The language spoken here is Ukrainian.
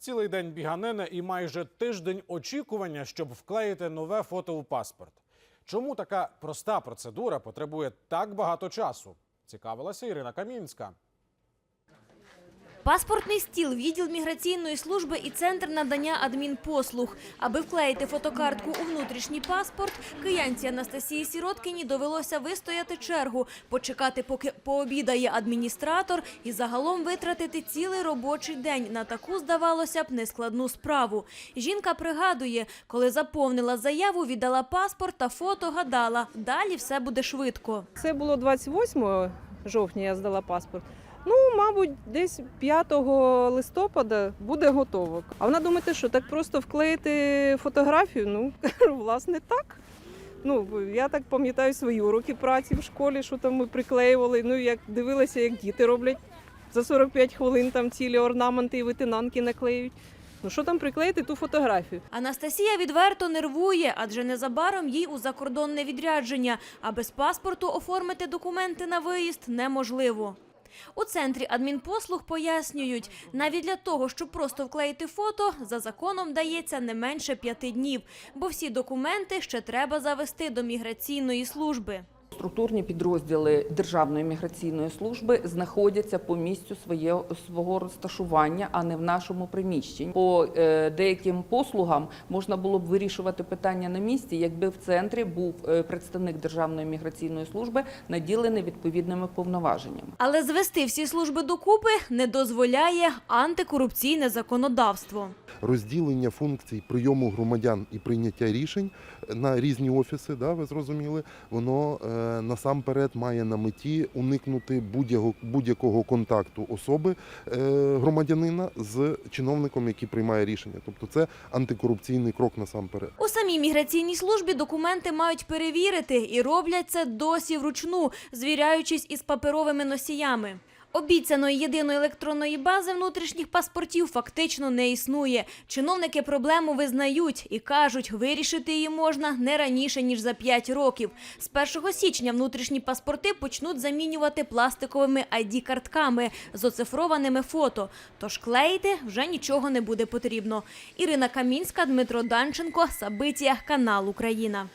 Цілий день біганини і майже тиждень очікування, щоб вклеїти нове фото у паспорт. Чому така проста процедура потребує так багато часу? Цікавилася Ірина Камінська. Паспортний стіл, відділ міграційної служби і центр надання адмінпослуг. Аби вклеїти фотокартку у внутрішній паспорт, киянці Анастасії Сіроткіні довелося вистояти чергу, почекати, поки пообідає адміністратор, і загалом витратити цілий робочий день на таку, здавалося б, нескладну справу. Жінка пригадує, коли заповнила заяву, віддала паспорт та фото, гадала, далі все буде швидко. Це було 28 жовтня, я здала паспорт. Ну, мабуть, десь 5 листопада буде готово. А вона думає, що так просто вклеїти фотографію? Ну, власне, так. Ну, я так пам'ятаю свої уроки праці в школі, що там ми приклеювали. Ну, як дивилася, як діти роблять за 45 хвилин там цілі орнаменти і витинанки наклеюють. Ну що там приклеїти ту фотографію? Анастасія відверто нервує, адже незабаром їй у закордонне відрядження, а без паспорту оформити документи на виїзд неможливо. У центрі адмінпослуг пояснюють, навіть для того, щоб просто вклеїти фото, за законом дається не менше п'яти днів, бо всі документи ще треба завести до міграційної служби. Структурні підрозділи Державної міграційної служби знаходяться по місцю своє, свого розташування, а не в нашому приміщенні. По е, деяким послугам можна було б вирішувати питання на місці, якби в центрі був е, представник Державної міграційної служби, наділений відповідними повноваженнями. Але звести всі служби докупи не дозволяє антикорупційне законодавство. розділення функцій прийому громадян і прийняття рішень на різні офіси, да, ви зрозуміли, воно е, насамперед має на меті уникнути будь-якого, контакту особи е, громадянина з чиновником, який приймає рішення. Тобто це антикорупційний крок насамперед. У самій міграційній службі документи мають перевірити і роблять це досі вручну, звіряючись із паперовими носіями. Обіцяної єдиної електронної бази внутрішніх паспортів фактично не існує. Чиновники проблему визнають і кажуть, вирішити її можна не раніше ніж за 5 років. З 1 січня внутрішні паспорти почнуть замінювати пластиковими ID-картками з оцифрованими фото. Тож клеїти вже нічого не буде потрібно. Ірина Камінська, Дмитро Данченко, Сабитія, канал Україна.